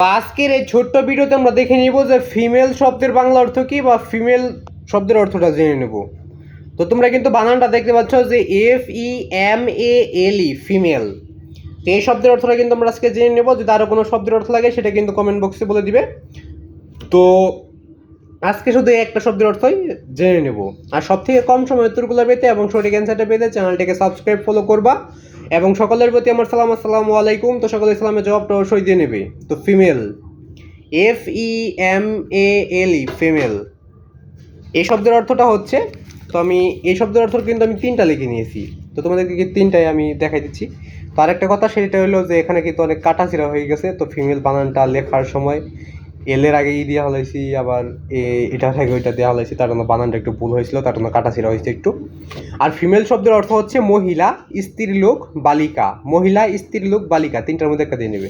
আজকের এই ছোট্ট ভিডিওতে আমরা দেখে নিব যে ফিমেল শব্দের বাংলা অর্থ কি বা ফিমেল শব্দের অর্থটা জেনে নেব। তো তোমরা কিন্তু বানানটা দেখতে পাচ্ছ যে F E M A L E female তো এই শব্দের অর্থটা কিন্তু আমরা আজকে জেনে নেব, যদি আরও কোনো শব্দের অর্থ লাগে সেটা কিন্তু কমেন্ট বক্সে বলে দিবে। তো আজকে শুধু একটা শব্দের অর্থই জেনে নেব। আর সব থেকে কম সময় উত্তরগুলো পেতে এবং সঠিক অ্যান্সারটা পেতে চ্যানেলটিকে সাবস্ক্রাইব ফলো করবা এবং সকলের প্রতি আমার সালাম, আসসালামু আলাইকুম। তো সকলে ইসলামের জবাবটা অবশ্যই দিয়ে নেবে। তো female F E M A L E female এই শব্দের অর্থটা হচ্ছে, তো আমি এই শব্দের অর্থ কিন্তু আমি তিনটা লিখে নিয়েছি। তো তোমাদেরকে তিনটাই আমি দেখাই দিচ্ছি। তো আরেকটা কথা সেটা হলো যে এখানে কিন্তু অনেক কাটাছিরা হয়ে গেছে। তো ফিমেল বানানটা লেখার সময় এলের আগে ই দেওয়া হলাইছি, আবার এটা থেকে ওইটা দেওয়া হয়েছে তার জন্য বানানটা একটু ভুল হয়েছিল, তার জন্য কাটা ছিল হয়েছে একটু। আর ফিমেল শব্দের অর্থ হচ্ছে মহিলা, স্ত্রীলোক, বালিকা। মহিলা, স্ত্রীলোক, বালিকা, তিনটার মধ্যে একটা দিয়ে নেবে।